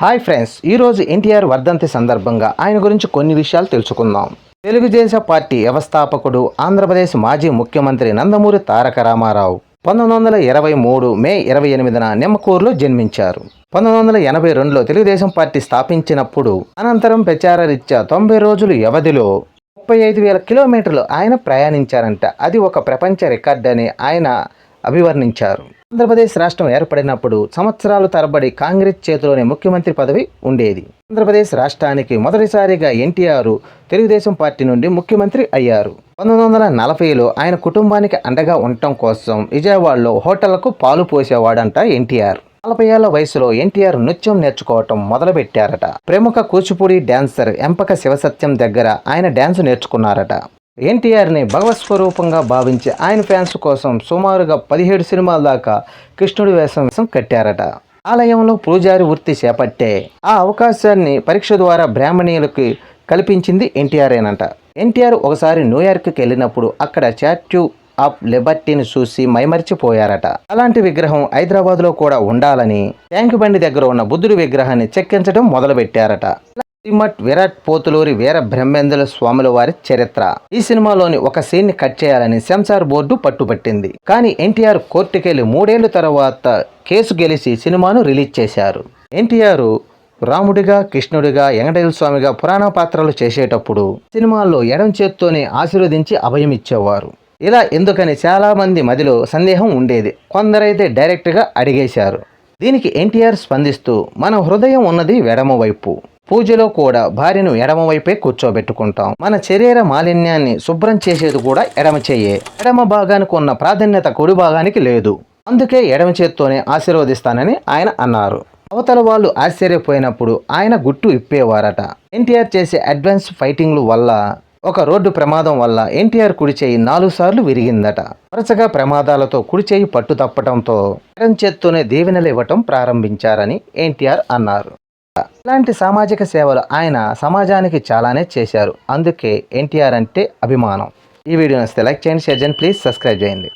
Hi friends ఈరోజు ఎన్టీఆర్ వర్ధంతి సందర్భంగా ఆయన గురించి కొన్ని విషయాలు తెలుసుకుందాం. తెలుగుదేశం పార్టీ వ్యవస్థాపకుడు ఆంధ్రప్రదేశ్ మాజీ ముఖ్యమంత్రి నందమూరి తారక రామారావు పంతొమ్మిది వందల ఇరవై మూడు మే ఇరవై ఎనిమిదిన నిమ్మకూరులో జన్మించారు. పంతొమ్మిది వందల ఎనభై రెండులో తెలుగుదేశం పార్టీ స్థాపించినప్పుడు అనంతరం ప్రచారరీత్యా తొంభై రోజులు వ్యవధిలో ముప్పై ఐదు వేల కిలోమీటర్లు ఆయన ప్రయాణించారంట. అది ఒక ప్రపంచ రికార్డ్ అని ఆయన అభివర్ణించారు. ఆంధ్రప్రదేశ్ రాష్ట్రం ఏర్పడినప్పుడు సంవత్సరాలు తరబడి కాంగ్రెస్ చేతిలోనే ముఖ్యమంత్రి పదవి ఉండేది. ఆంధ్రప్రదేశ్ రాష్ట్రానికి మొదటిసారిగా ఎన్టీఆర్ తెలుగుదేశం పార్టీ నుండి ముఖ్యమంత్రి అయ్యారు. పంతొమ్మిది వందల నలభైలో ఆయన కుటుంబానికి అండగా ఉండటం కోసం విజయవాడలో హోటళ్ళకు పాలు పోసేవాడంట ఎన్టీఆర్. నలభై ఏళ్ళ వయసులో ఎన్టీఆర్ నృత్యం నేర్చుకోవటం మొదలుపెట్టారట. ప్రముఖ కూచిపూడి డాన్సర్ ఎంపక శివసత్యం దగ్గర ఆయన డ్యాన్స్ నేర్చుకున్నారట. ఎన్టీఆర్ని భగవత్ స్వరూపంగా భావించి ఆయన ఫ్యాన్స్ కోసం సుమారుగా పదిహేడు సినిమాల దాకా కృష్ణుడి వేషం వేషం కట్టారట. ఆలయంలో పూజారి వృత్తి చేపట్టే ఆ అవకాశాన్ని పరీక్ష ద్వారా బ్రాహ్మణీయులకి కల్పించింది ఎన్టీఆర్ఏనంట ఎన్టీఆర్ ఒకసారి న్యూయార్క్కి వెళ్ళినప్పుడు అక్కడ స్టాట్యూ ఆఫ్ లిబర్టీని చూసి మైమరిచిపోయారట. అలాంటి విగ్రహం హైదరాబాద్లో కూడా ఉండాలని ట్యాంక్ బండి దగ్గర ఉన్న బుద్ధుడి విగ్రహాన్ని చెక్కించడం మొదలుపెట్టారట. సిమట్ విరాట్ పోతులూరి వీర బ్రహ్మేంద్ర స్వాముల వారి చరిత్ర. ఈ సినిమాలోని ఒక సీన్ని కట్ చేయాలని సెన్సార్ బోర్డు పట్టుబట్టింది. కానీ ఎన్టీఆర్ కోర్టుకెళ్ళి మూడేళ్ళ తర్వాత కేసు గెలిచి సినిమాను రిలీజ్ చేశారు. ఎన్టీఆర్ రాముడిగా కృష్ణుడిగా వెంకటేశ్వర స్వామిగా పురాణ పాత్రలు చేసేటప్పుడు సినిమాల్లో ఎడం చేత్తోనే ఆశీర్వదించి అభయం ఇచ్చేవారు. ఇలా ఎందుకని చాలా మంది మదిలో సందేహం ఉండేది. కొందరైతే డైరెక్ట్గా అడిగేశారు. దీనికి ఎన్టీఆర్ స్పందిస్తూ మన హృదయం ఉన్నది ఎడమ వైపు. పూజలో కూడా భార్యను ఎడమ వైపే కూర్చోబెట్టుకుంటాం. మన శరీర మాలిన్యాన్ని శుభ్రం చేసేది కూడా ఎడమ చేయే ఎడమ భాగానికి ఉన్న ప్రాధాన్యత కుడి భాగానికి లేదు. అందుకే ఎడమ చేత్తోనే ఆశీర్వదిస్తానని ఆయన అన్నారు. అవతల వాళ్ళు ఆశ్చర్యపోయినప్పుడు ఆయన గుట్టు ఇప్పేవారట ఎన్టీఆర్ చేసే అడ్వాన్స్ ఫైటింగ్లు వల్ల ఒక రోడ్డు ప్రమాదం వల్ల ఎన్టీఆర్ కుడి చేయి నాలుగు సార్లు విరిగిందట. వరుసగా ప్రమాదాలతో కుడి చేయి పట్టు తప్పటంతో ఎడం చేత్తోనే దీవెనలు ఇవ్వటం ప్రారంభించారని ఎన్టీఆర్ అన్నారు. ఇలాంటి సామాజిక సేవలు ఆయన సమాజానికి చాలానే చేశారు. అందుకే ఎన్టీఆర్ అంటే అభిమానం. ఈ వీడియో నచ్చితే లైక్ చేయండి షేర్ చేయండి ప్లీజ్ సబ్స్క్రైబ్ చేయండి.